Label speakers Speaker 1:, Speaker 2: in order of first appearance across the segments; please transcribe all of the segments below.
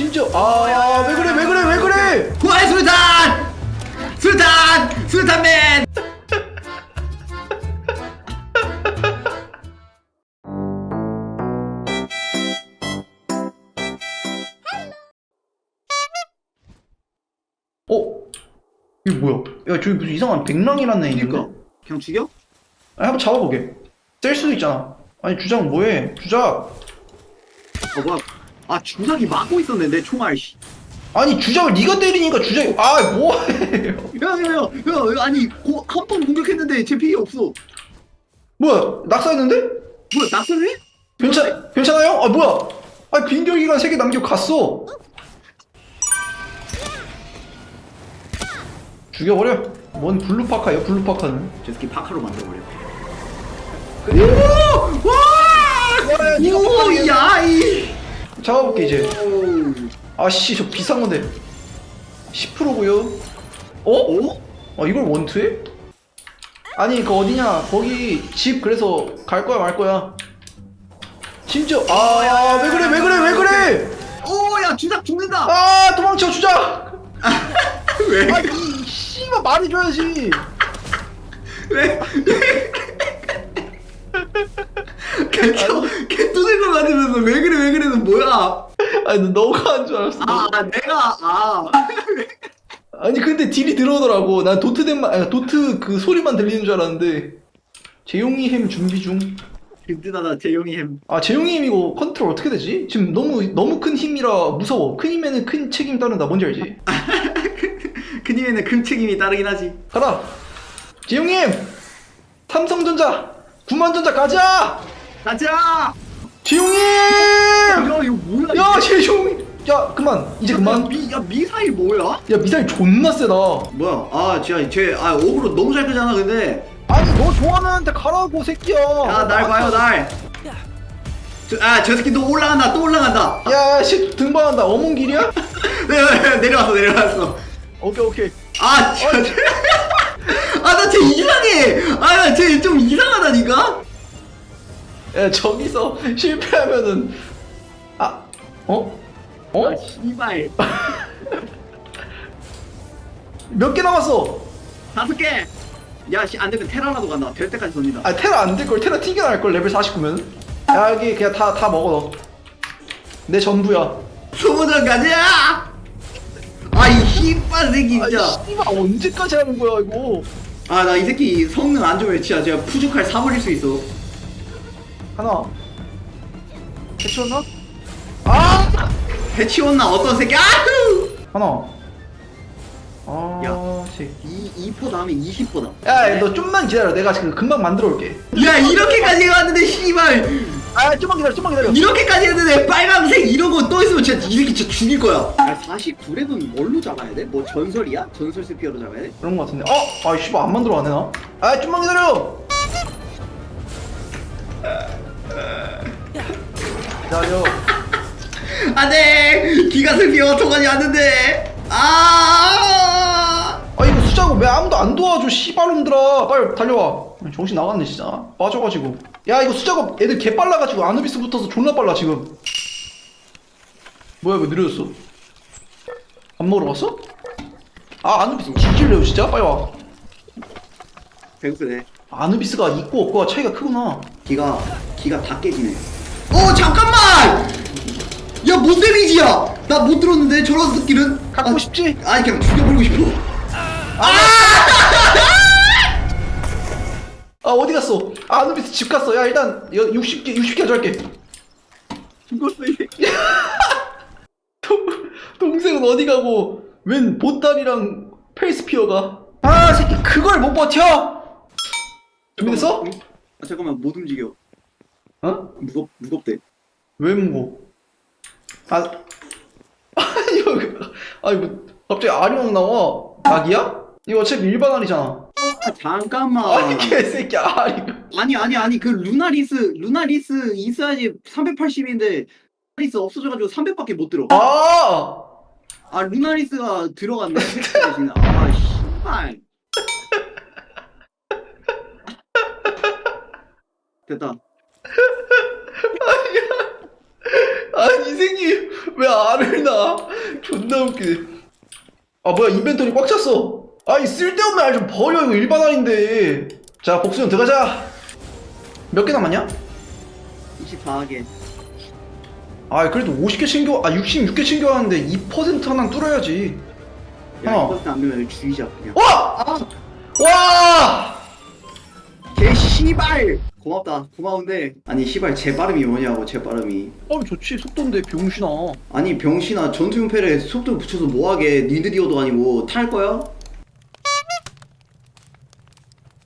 Speaker 1: 심지어 아 왜 그래 왜 그래 왜 그래?
Speaker 2: 후아이 수류탄! 수류탄! 수류탄맨!
Speaker 1: 어? 이게 뭐야? 야 저기 무슨 이상한 백랑이라는 애 있는데?
Speaker 2: 그니까. 그냥 죽여?
Speaker 1: 아니 한번 잡아보게. 뗄 수도 있잖아. 아니 주작 뭐해? 주작!
Speaker 2: 어 뭐야 아 주작이 막고 있었네 내 총알 씨.
Speaker 1: 아니 주작을 네가 때리니까 주작이 아 뭐해.
Speaker 2: 야야야 야, 아니 한 번 공격했는데 제 피해 없어.
Speaker 1: 뭐야 낙사했는데?
Speaker 2: 뭐야 낙선해?
Speaker 1: 괜찮 괜찮아요? 아 뭐야. 아 빈결기가 세개 남겨 갔어. 죽여버려. 뭔 블루파카야 블루파카는?
Speaker 2: 저 새끼 파카로 만들어버려.
Speaker 1: 야, 네가
Speaker 2: 오야 이
Speaker 1: 잡아볼게 이제 아씨 저 비싼 건데 10%고요 어?
Speaker 2: 어?
Speaker 1: 어 이걸 원투해? 아니 그 어디냐 거기 집 그래서 갈 거야 말 거야 심지어 아왜 그래 왜 그래 왜 그래
Speaker 2: 오야 주작 죽는다
Speaker 1: 아 도망쳐 주자
Speaker 2: 왜?
Speaker 1: 아이 씨발 말해줘야지
Speaker 2: 왜? 개쳐 개뚜들고 맞으면서 왜 그래 왜 그래는 뭐야
Speaker 1: 아니 너가 한 줄 알았어
Speaker 2: 아 내가 아
Speaker 1: 아니 근데 딜이 들어오더라고 난 도트 덴만 아니 도트 그 소리만 들리는 줄 알았는데 재용이 햄 준비 중
Speaker 2: 든든하다 재용이 햄
Speaker 1: 아 재용이 힘 이거 컨트롤 어떻게 되지? 지금 너무 너무 큰 힘이라 무서워. 큰 힘에는 큰 책임 따른다. 뭔지 알지?
Speaker 2: 큰 힘에는 큰 책임이 따르긴 하지
Speaker 1: 가라. 재용님 삼성전자 9만전자 가자.
Speaker 2: 가자
Speaker 1: 재용님.
Speaker 2: 야 이거 뭐야
Speaker 1: 야
Speaker 2: 이게?
Speaker 1: 재용이. 야 그만 이제
Speaker 2: 야,
Speaker 1: 그만.
Speaker 2: 미, 야 미사일 뭐야?
Speaker 1: 야 미사일 존나 세다.
Speaker 2: 뭐야 아 진짜 쟤아 오브로 너무 잘 끄잖아 근데
Speaker 1: 아니 너 좋아하는 데 가라고 새끼야.
Speaker 2: 야 날 봐요 날아저 새끼 또 올라간다 또 올라간다
Speaker 1: 야, 씨 등반한다. 어몽길이야?
Speaker 2: 네, 내려왔어 내려왔어
Speaker 1: 오케이 오케이.
Speaker 2: 아 진짜 아 나 쟤 이상해 아 나 쟤좀 이상하다니까
Speaker 1: 야 저기서 실패하면은 아 어? 어?
Speaker 2: 아 씨발.
Speaker 1: 몇 개 남았어?
Speaker 2: 다섯 개 야씨 안되면 테라라도 간다. 될 때까지 던진다.
Speaker 1: 아 테라 안 될 걸. 테라 튕겨 나갈 걸 레벨 49면. 야 여기 그냥 다 다 먹어 너 내 전부야.
Speaker 2: 소모전 가자! 아이 씨발 새끼 진짜.
Speaker 1: 씨발 언제까지 하는 거야 이거?
Speaker 2: 아 나 이 새끼 성능 안 좋으면 진짜. 제가 푸죽칼 사버릴 수 있어
Speaker 1: 하나 해치웠나? 아
Speaker 2: 해치웠나 어떤 새끼 아흐
Speaker 1: 하나 아.
Speaker 2: 이 2포 다음에 20포 다
Speaker 1: 야, 너 좀만 기다려. 내가 지금 금방 만들어 올게.
Speaker 2: 야 이렇게까지 해왔는데 씨발
Speaker 1: 아, 좀만 기다려, 좀만 기다려.
Speaker 2: 이렇게까지 했는데 빨간색 이런 거또 있으면 진짜 이 새끼 진짜 죽일 거야 아 49렙은 뭘로 잡아야 돼? 뭐 전설이야? 전설 스피어로 잡아야 돼?
Speaker 1: 그런 거 같은데. 어? 아, 씨발 안 만들어 안 해나? 아, 좀만 기다려. 기다려.
Speaker 2: 안돼 기가 스피어 토관이 왔는데 아
Speaker 1: 아, 이거 수작업 왜 아무도 안 도와줘, 씨발놈들아. 빨리 달려와. 정신 나갔네, 진짜. 빠져가지고. 야, 이거 수작업 애들 개 빨라가지고 아누비스 붙어서 존나 빨라, 지금. 뭐야, 왜 느려졌어? 밥 먹으러 갔어? 아, 아누비스 뒤질래요, 진짜? 빨리 와.
Speaker 2: 배고프네
Speaker 1: 아누비스가 있고 없고가 차이가 크구나.
Speaker 2: 기가 기가 다 깨지네 어 잠깐만 야 뭔 데미지야 나 못 들었는데 저런 스킬은
Speaker 1: 갖고
Speaker 2: 아,
Speaker 1: 싶지?
Speaker 2: 아니 그냥 죽여버리고 싶어
Speaker 1: 아 어디 갔어? 아 아누비스 집 갔어. 야 일단 이거 60개 60개 가져갈게.
Speaker 2: 죽었어 이 새끼
Speaker 1: 동- 동생은 어디 가고 웬 보따리랑 페이스피어가? 아 새끼 그걸 못 버텨? 준비됐어?
Speaker 2: 아 잠깐만 못 움직여
Speaker 1: 어?
Speaker 2: 무겁 무겁대
Speaker 1: 왜 무거? 아 아니 이거 아니 뭐 갑자기 아리랑 나와? 낙이야? 이거 어차피 일반 알이잖아.
Speaker 2: 아 잠깐만
Speaker 1: 아니 개새끼 아리.
Speaker 2: 아니 아니 아니 그 루나리스 루나리스 있어야지 380인데 루나리스 없어져가지고 300밖에 못 들어
Speaker 1: 아
Speaker 2: 아 루나리스가 들어갔네 대신에. 아 씨발 됐다
Speaker 1: 아니 이 새끼 왜 알을 나? 존나 웃기네. 아 뭐야 인벤토리 꽉 찼어. 아이 쓸데없는 알 좀 버려 이거 일반 알인데. 자 복수형 들어가자. 몇 개 남았냐?
Speaker 2: 24하게.
Speaker 1: 아 그래도 50개 챙겨 아 66개 챙겨왔는데 2% 하나 뚫어야지.
Speaker 2: 야,
Speaker 1: 어.
Speaker 2: 이거 안 되면 죽이자, 그냥.
Speaker 1: 와!
Speaker 2: 아!
Speaker 1: 와!
Speaker 2: 개 씨발! 고맙다. 고마운데. 아니, 씨발, 제 발음이 뭐냐고, 제 발음이.
Speaker 1: 어 좋지 속도인데 병신아.
Speaker 2: 아니, 병신아, 전투용패에 속도 붙여서 뭐하게, 니드리오도 아니고, 탈 거야?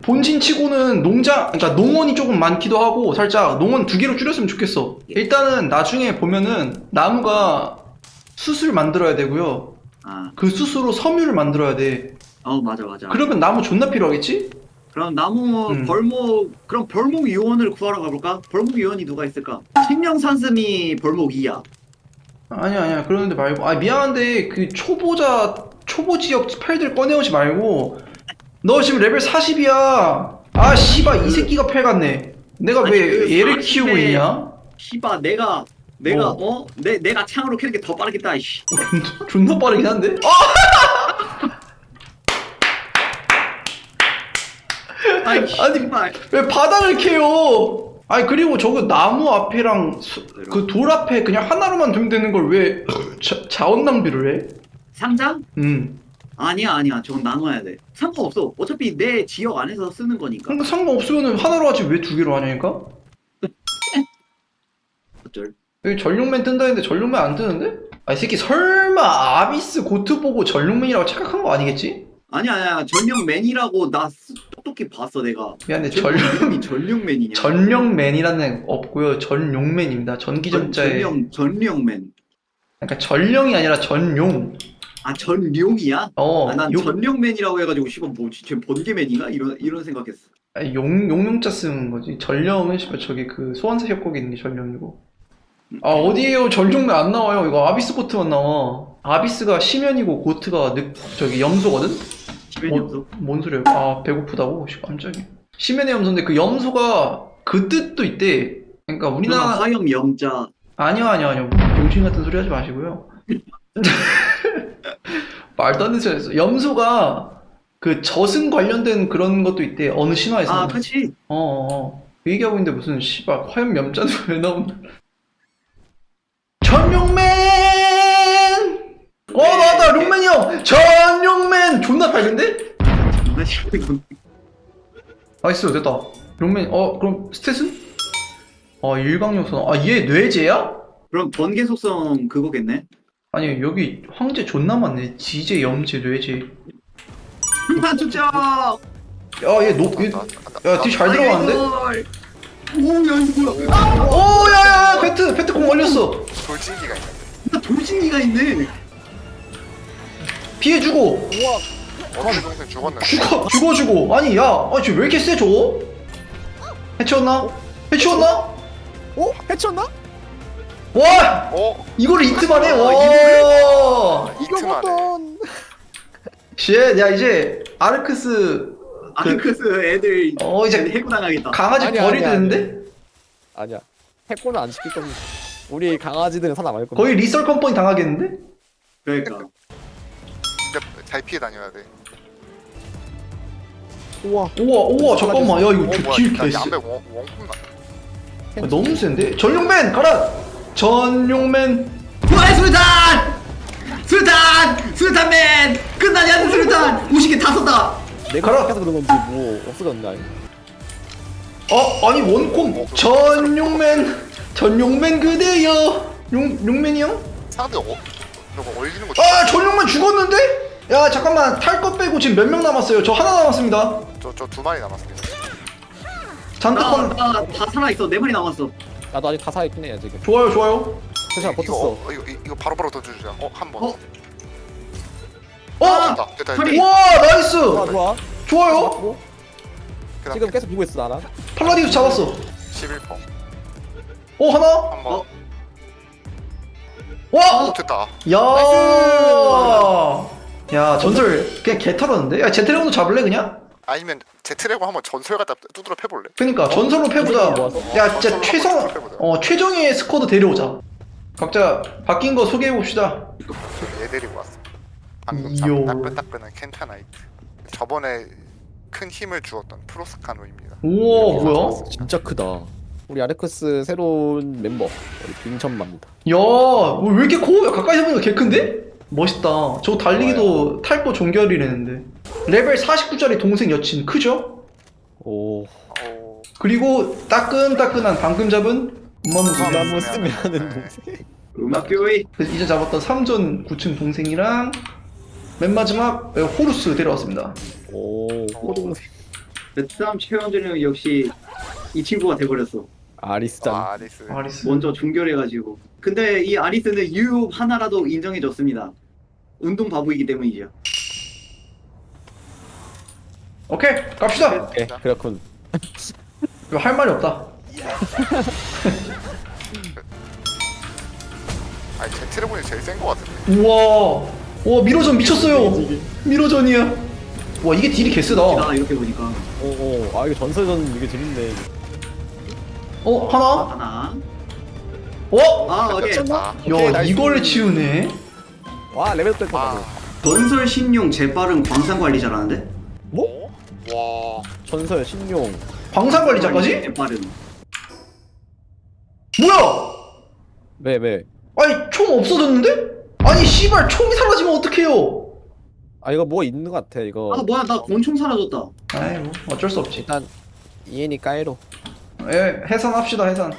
Speaker 1: 본진 치고는 농장, 그러니까 농원이 조금 많기도 하고 살짝 농원 두 개로 줄였으면 좋겠어. 일단은 나중에 보면은 나무가 숯을 만들어야 되고요.
Speaker 2: 아,
Speaker 1: 그 숯으로 섬유를 만들어야 돼.
Speaker 2: 어, 맞아, 맞아.
Speaker 1: 그러면 나무 존나 필요하겠지?
Speaker 2: 그럼 나무
Speaker 1: 음.
Speaker 2: 벌목 그럼 벌목 요원을 구하러 가볼까? 벌목 요원이 누가 있을까? 생명산슴이 벌목 2야.
Speaker 1: 아니야 아니야 그러는데 말고 아 미안한데 그 초보자 초보 지역 스펠들 꺼내오지 말고 너 지금 레벨 40이야. 아 씨발 이 새끼가 패 같네. 내가
Speaker 2: 아니,
Speaker 1: 왜
Speaker 2: 그
Speaker 1: 얘를
Speaker 2: 40에
Speaker 1: 키우고 있냐?
Speaker 2: 씨바 내가 내가
Speaker 1: 어.
Speaker 2: 어? 내 내가 창으로 캐는 게 더 빠르겠다. 씨.
Speaker 1: 존나 빠르긴 한데? 아!
Speaker 2: 아이
Speaker 1: 아니,
Speaker 2: 씨발.
Speaker 1: 왜 바닥을 캐요? 아니 그리고 저거 나무 앞에랑 그 돌 앞에 그냥 하나로만 두면 되는 걸 왜 자원 낭비를 해?
Speaker 2: 상장?
Speaker 1: 음.
Speaker 2: 아니야 아니야. 저건 나눠야 돼. 상관없어. 어차피 내 지역 안에서 쓰는 거니까.
Speaker 1: 그러니까 상관없으면 하나로 하지 왜 두 개로 하냐니까?
Speaker 2: 어쩔.
Speaker 1: 여기 전룡맨 뜬다 했는데 전룡맨 안 뜨는데? 아이 새끼 설마 아비스 고트 보고 전룡맨이라고 착각한 거 아니겠지?
Speaker 2: 아니야 아니야. 전령맨이라고 나 쓰- 똑똑히 봤어 내가.
Speaker 1: 미안해
Speaker 2: 전령
Speaker 1: 전룡
Speaker 2: 이름이 전령맨이냐?
Speaker 1: 전룡맨이라는 애 없고요 전용맨입니다
Speaker 2: 전-
Speaker 1: 전기점자에
Speaker 2: 전령 전령맨.
Speaker 1: 그러니까 전령이 아니라 전용
Speaker 2: 아 전룡이야?
Speaker 1: 어
Speaker 2: 아, 난
Speaker 1: 요-
Speaker 2: 전령맨이라고 해가지고 씨발 뭐지? 쟤 번개맨이가 이런 이런 생각했어.
Speaker 1: 아니, 용, 용용자 쓰는 거지. 전령은 씨발 저기 그 소환사 협곡에 있는 게 전령이고. 아 어디에요? 전령맨 안 나와요. 이거 아비스 고트만 나와. 아비스가 시면이고 고트가 늑 저기 염소거든.
Speaker 2: 지벤이
Speaker 1: 뭐-
Speaker 2: 없어.
Speaker 1: 뭔 소리야? 아 배고프다고. 씨 깜짝이야. 시면의 염소인데 그 염소가 그 뜻도 있대. 그러니까 우리나라
Speaker 2: 화염 영자.
Speaker 1: 아니요 아니요 아니요. 병신 같은 소리 하지 마시고요. 말도 안 되는 소리 했어. 염소가 그 저승 관련된 그런 것도 있대. 어느 신화에서는.
Speaker 2: 아 그치.
Speaker 1: 어, 어, 어. 그 얘기하고 있는데 무슨 씨발 화염 염자도 왜 나온다. 전용맨! 어 나왔다 룡맨이 형! 나 나이스 됐다. 룡맨 어 그럼 스탯은? 아 일광 요소 아얘 뇌제야?
Speaker 2: 그럼 번개 속성 그거겠네.
Speaker 1: 아니 여기 황제 존나 많네. 지제 염제 뇌제.
Speaker 2: 불판 추적.
Speaker 1: 야얘노야뒤잘 들어가는데?
Speaker 2: 오야 이거 뭐야?
Speaker 1: 오 야야야 페트 페트 공 걸렸어.
Speaker 3: 돌진기가 있는데
Speaker 2: 나 돌진기가 있네.
Speaker 1: 피해주고
Speaker 3: 우와 어디 동생 죽었는데
Speaker 1: 죽어 죽어주고 아니 야 아니 쟤왜 이렇게 세 저거? 해치웠나? 해치웠나?
Speaker 4: 어? 해쳤나?
Speaker 1: 와
Speaker 3: 어?
Speaker 1: 이거를 이트 만에
Speaker 2: 어,
Speaker 1: 와
Speaker 4: 이겨보던
Speaker 1: 쉣, 야 이제 아르크스
Speaker 2: 아르크스 애들
Speaker 1: 어 이제
Speaker 2: 해고 당하겠다.
Speaker 1: 강아지
Speaker 4: 아니야,
Speaker 1: 버리도
Speaker 4: 아니야,
Speaker 1: 되는데?
Speaker 4: 아니야 해코는 안 시킬 겁니다 우리 강아지들은 살아남을 겁니다
Speaker 1: 거의 리썰 컴퍼니 당하겠는데?
Speaker 2: 그러니까.
Speaker 3: 잘 피해 다녀야 돼
Speaker 4: 우와
Speaker 1: 우와 우와 잠깐만 야
Speaker 3: 어,
Speaker 1: 이거 저딜
Speaker 3: 나
Speaker 1: 개쎄
Speaker 3: 양배 원- 원콤 나
Speaker 1: 아, 너무 센데? 전용맨 가라! 전용맨
Speaker 2: 부활 수류탄! 수류탄! 수류탄맨! 끝나지 않는 수류탄! 50개 다 썼다!
Speaker 4: 내가
Speaker 1: 가라.
Speaker 4: 생각해서 그런 건지 뭐 없어졌나
Speaker 1: 어 아니 원콤 전용맨 전용맨 그대여 용, 용맨이 형?
Speaker 3: 상대 어? 저거 얼리는 거
Speaker 1: 아 전용맨 죽었는데? 야 잠깐만. 탈 것 빼고 지금 몇 명 남았어요? 저 하나 남았습니다.
Speaker 3: 저저 두 마리 남았습니다.
Speaker 1: 잔뜩
Speaker 2: 나,
Speaker 1: 건
Speaker 2: 나, 다 살아있어. 네 마리 남았어.
Speaker 4: 나도 아직 다 살아있긴 해요 지금.
Speaker 1: 좋아요 좋아요.
Speaker 4: 세상
Speaker 3: 이거
Speaker 4: 버텼어.
Speaker 3: 어, 이거 이거 바로바로 던져주자 어한 번.
Speaker 2: 어?
Speaker 1: 어!
Speaker 3: 됐다 됐다
Speaker 2: 허리.
Speaker 3: 됐다
Speaker 1: 와 나이스.
Speaker 4: 좋아 좋아.
Speaker 1: 좋아요.
Speaker 4: 맞고.
Speaker 3: 그다음
Speaker 4: 지금 계속 보고 있어 나랑.
Speaker 1: 팔라디우스 잡았어.
Speaker 3: 11퍼.
Speaker 1: 어 하나?
Speaker 3: 한 번.
Speaker 2: 어?
Speaker 1: 와!
Speaker 3: 어 됐다.
Speaker 1: 야! 야 전설 그냥 개 털었는데? 야 제트레온도 잡을래 그냥?
Speaker 3: 아니면 제트레고 한번 전설 갖다 두드려 패볼래?
Speaker 1: 그니까 전설로 패보자
Speaker 4: 모아서?
Speaker 1: 야 진짜
Speaker 3: 전설로
Speaker 1: 최성
Speaker 3: 한번
Speaker 1: 어 최정의 스쿼드 데려오자 각자 바뀐 거 소개해 봅시다.
Speaker 3: 얘 데리고 왔어. 방금. 잡은 따끈따끈한 켄타나이트. 저번에 큰 힘을 주었던 프로스카노입니다.
Speaker 1: 우와 뭐야?
Speaker 4: 진짜 크다. 우리 아레크스 새로운 멤버 우리 빙천마입니다.
Speaker 1: 야, 뭐왜 이렇게 커? 야, 가까이서 보니까 개 큰데? 멋있다. 저 달리기도 탈 거 종결이라는데. 레벨 49짜리 동생 여친 크죠?
Speaker 4: 오.
Speaker 3: 어,
Speaker 1: 그리고 따끈따끈한 방금 잡은 엄마무스.
Speaker 3: 엄마무스.
Speaker 4: 나무 쓰면 하는
Speaker 3: 네.
Speaker 4: 동생.
Speaker 2: 음악 교회
Speaker 1: 그래서 이제 잡았던 3전 9층 동생이랑 맨 마지막 호루스 데려왔습니다.
Speaker 4: 오. 호동생.
Speaker 2: 베트남 최원준은 역시 이 친구가 돼버렸어.
Speaker 4: 아리스탄.
Speaker 3: 아, 아리스.
Speaker 1: 아리스.
Speaker 2: 먼저 중결해가지고. 근데 이 아리스는 유혹 하나라도 인정해줬습니다. 운동 바보이기 때문이죠.
Speaker 1: 오케이, 갑시다.
Speaker 4: 예, 그렇군.
Speaker 1: 이거 할 말이 없다.
Speaker 3: 아니 제 트래곤이 제일 센 거 같은데.
Speaker 1: 우와, 와 미러전 미쳤어요. 미러전이야. 와 이게 딜이 개쓰다.
Speaker 2: 나 이렇게 보니까
Speaker 4: 오, 오. 아 이거 전설전 이게 재밌네.
Speaker 1: 어 하나?
Speaker 2: 하나.
Speaker 1: 어?
Speaker 2: 아 오케이.
Speaker 3: 아,
Speaker 4: 오케이,
Speaker 1: 야
Speaker 4: 나이스.
Speaker 1: 이걸 치우네.
Speaker 4: 와 레벨 뺐다.
Speaker 3: 아,
Speaker 4: 나도.
Speaker 2: 전설 신용 재빠른 광산 관리 잘하는데?
Speaker 4: 뭐?
Speaker 3: 와,
Speaker 4: 전설 신용.
Speaker 1: 방산 관리자까지?
Speaker 2: 재빠른.
Speaker 1: 뭐야?
Speaker 4: 네, 네.
Speaker 1: 아니 총 없어졌는데? 아니 씨발 총이 사라지면 어떡해요?
Speaker 4: 아 이거 뭐 있는 것 같아 이거.
Speaker 2: 아 뭐야 나 권총 사라졌다.
Speaker 1: 아이 뭐 어쩔 수 없지.
Speaker 4: 일단 이엔이 까이로.
Speaker 1: 예 해산합시다 해산.